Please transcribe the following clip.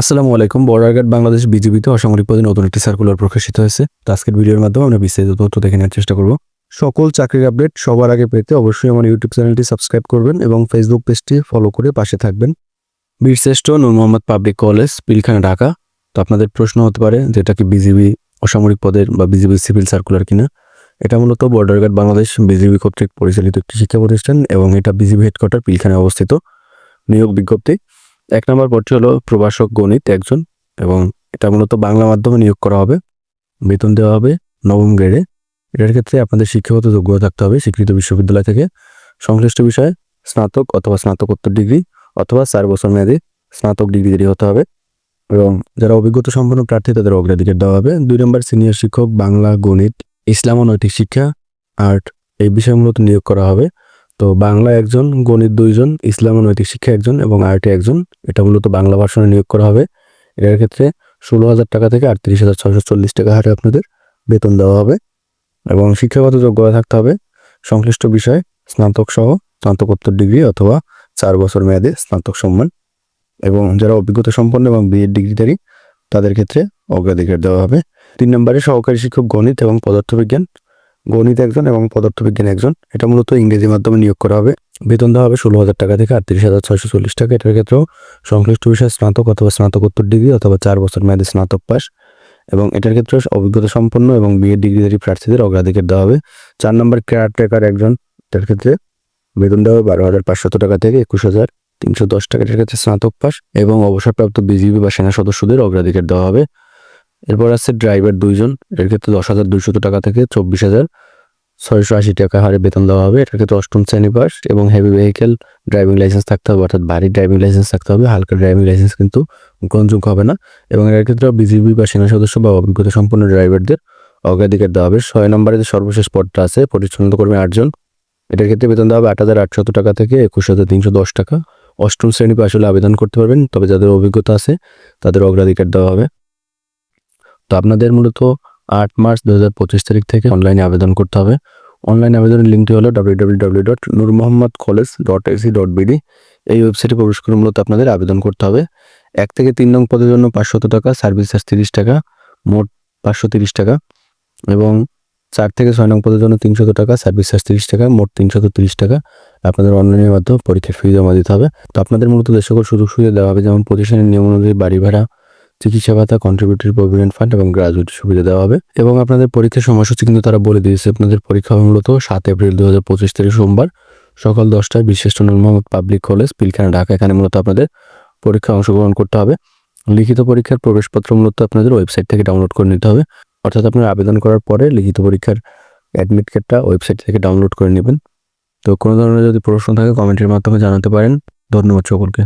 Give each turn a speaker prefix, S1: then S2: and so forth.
S1: আসসালামু আলাইকুম। বর্ডারঘাট বাংলাদেশ বিজিবিতে অসামরিক পদে নতুন একটি সার্কুলার প্রকাশিত হয়েছে। তো আজকের ভিডিওর মাধ্যমে আমরা বিস্তারিত তথ্য দেখে নেওয়ার চেষ্টা করব। সকল চাকরির আপডেট সবার আগে পেতে অবশ্যই আমার ইউটিউব চ্যানেলটি সাবস্ক্রাইব করবেন এবং ফেসবুক পেজটি ফলো করে পাশে থাকবেন। বীরশ্রেষ্ঠ নূর মোহাম্মদ পাবলিক কলেজ, পিলখানা, ঢাকা। তো আপনাদের প্রশ্ন হতে পারে যে এটা কি বিজিবি অসামরিক পদের বা বিজিবি সিভিল সার্কুলার কিনা? এটা মূলত বর্ডারঘাট বাংলাদেশ বিজিবি কর্তৃক পরিচালিত একটি শিক্ষা প্রতিষ্ঠান এবং এটা বিজিবি হেডকোয়ার্টার পিলখানায় অবস্থিত। নিয়োগ বিজ্ঞপ্তি এক নম্বর পদটি হলো প্রভাষক গণিত একজন এবং এটা মূলত বাংলা মাধ্যমে নিয়োগ করা হবে, বেতন দেওয়া হবে নবম গ্রেডে এটার ক্ষেত্রে আপনাদের শিক্ষাগত যোগ্যতা থাকতে হবে স্বীকৃত বিশ্ববিদ্যালয় থেকে। সংশ্লিষ্ট বিষয়ে স্নাতক অথবা স্নাতকোত্তর ডিগ্রি অথবা চার বছর মেয়াদী স্নাতক ডিগ্রি হতে হবে এবং যারা অভিজ্ঞতা সম্পন্ন প্রার্থী তাদের অগ্রাধিকার দেওয়া হবে। দুই নম্বর সিনিয়র শিক্ষক বাংলা গণিত, ইসলাম ও নৈতিক শিক্ষা, আর্ট এই বিষয়মূলত নিয়োগ করা হবে। তো বাংলা একজন, গণিত দুইজন, ইসলাম ও নৈতিক শিক্ষা একজন এবং আর্টে একজন। এটা মূলত বাংলা ভাষণে নিয়োগ করা হবে। এটার ক্ষেত্রে ষোলো হাজার টাকা থেকে আটত্রিশ হাজার ছশো চল্লিশ টাকা হারে আপনাদের বেতন দেওয়া হবে এবং শিক্ষাগত যোগ্যতা থাকতে হবে সংশ্লিষ্ট বিষয়ে স্নাতক সহ স্নাতকোত্তর ডিগ্রি অথবা চার বছর মেয়াদে স্নাতক সম্মান এবং যারা অভিজ্ঞতা সম্পন্ন এবং বিএড ডিগ্রিধারী তাদের ক্ষেত্রে অগ্রাধিকার দেওয়া হবে। তিন নম্বরে সহকারী শিক্ষক গণিত এবং পদার্থবিজ্ঞান। গণিত একজন এবং পদার্থবিজ্ঞান একজন। এটা মূলত ইংরেজি মাধ্যমে নিয়োগ করা হবে। বেতন দেওয়া হবে ষোলো হাজার টাকা থেকে আটত্রিশ হাজার ছয়শো চল্লিশ টাকা। এটার ক্ষেত্রেও সংশ্লিষ্ট বিষয়ে স্নাতক অথবা স্নাতকোত্তর ডিগ্রি অথবা চার বছর মেয়াদে স্নাতক পাস। এবং এটার ক্ষেত্রে অভিজ্ঞতা সম্পন্ন এবং বিএড ডিগ্রিধারী প্রার্থীদের অগ্রাধিকার দেওয়া হবে। চার নম্বর কেয়ার টেকার একজন, এটার ক্ষেত্রে বেতন দেওয়া হবে বারো হাজার পাঁচশত টাকা থেকে একুশ হাজার তিনশো দশ টাকা। এটার ক্ষেত্রে স্নাতক পাস এবং অবসরপ্রাপ্ত বিজিবি বা সেনা সদস্যদের অগ্রাধিকার দেওয়া হবে। এরপর আছে ড্রাইভার দুইজন, এর ক্ষেত্রে দশ হাজার দুইশত টাকা থেকে চব্বিশ হাজার। ছয়শো আশি টাকা হারে বেতন দেওয়া হবে, এটার ক্ষেত্রে অষ্টম শ্রেণি পাস এবং হেভি ভেহিকেল ড্রাইভিং লাইসেন্স থাকতে হবে, অর্থাৎ ভারী ড্রাইভিং লাইসেন্স থাকতে হবে, হালকা ড্রাইভিং লাইসেন্স কিন্তু গ্রহণযোগ্য হবে না এবং এর ক্ষেত্রে বিজিবি বা সেনা সদস্য বা অভিজ্ঞতা সম্পন্ন ড্রাইভারদের অগ্রাধিকার দেওয়া হবে। ছয় নম্বরে যে সর্বশেষ পদটা আছে পরিচ্ছন্ন কর্মী আটজন, এটার ক্ষেত্রে বেতন দেওয়া হবে আট হাজার আটশত টাকা থেকে একুশ হাজার তিনশো দশ টাকা। অষ্টম শ্রেণি পাস হলে আবেদন করতে পারবেন, তবে যাদের অভিজ্ঞতা আছে তাদের অগ্রাধিকার দেওয়া হবে। তো আপনাদের মূলত আট মার্চ দু হাজার পঁচিশ তারিখ থেকে অনলাইনে আবেদন করতে হবে। অনলাইন আবেদনের লিঙ্কটি হলো W W W dot Noor Mohammad college dot AC dot BD এই ওয়েবসাইটে প্রবেশ করে মূলত আপনাদের আবেদন করতে হবে। এক থেকে তিন নং পদের জন্য পাঁচশত টাকা সার্ভিস চার্জ তিরিশ টাকা, মোট পাঁচশো তিরিশ টাকা এবং চার থেকে ছয় নং পদের জন্য তিনশত টাকা সার্ভিস চার্জ তিরিশ টাকা, মোট তিনশত তিরিশ টাকা আপনাদের অনলাইনের মাধ্যমে পরীক্ষার ফি জমা দিতে হবে। তো আপনাদের মূলত যে সকল সুযোগ সুবিধা দেওয়া হবে, যেমন প্রতিষ্ঠানের নিয়ম অনুযায়ী বাড়ি ভাড়া চিকিৎসা ভাতা কন্ট্রিবিউটরি প্রভিডেন্ট ফান্ড এবং গ্রাজুয়েট সুবিধা দেওয়া হবে। এবং আপনাদের পরীক্ষার সময়সূচি কিন্তু তারা বলে দিয়েছে। আপনাদের পরীক্ষা হবে মূলত সাত এপ্রিল দু হাজার পঁচিশ তারিখ সোমবার সকাল দশটায় নূর মোহাম্মদ পাবলিক কলেজ, পিলখানা, ঢাকা। এখানে মূলত আপনাদের পরীক্ষা অংশগ্রহণ করতে হবে। লিখিত পরীক্ষার প্রবেশপত্র মূলত আপনাদের ওয়েবসাইট থেকে ডাউনলোড করে নিতে হবে। অর্থাৎ আপনার আবেদন করার পরে লিখিত পরীক্ষার অ্যাডমিট কার্ডটা ওয়েবসাইট থেকে ডাউনলোড করে নেবেন। তো কোনো ধরনের যদি প্রশ্ন থাকে কমেন্টের মাধ্যমে জানাতে পারেন। ধন্যবাদ সকলকে।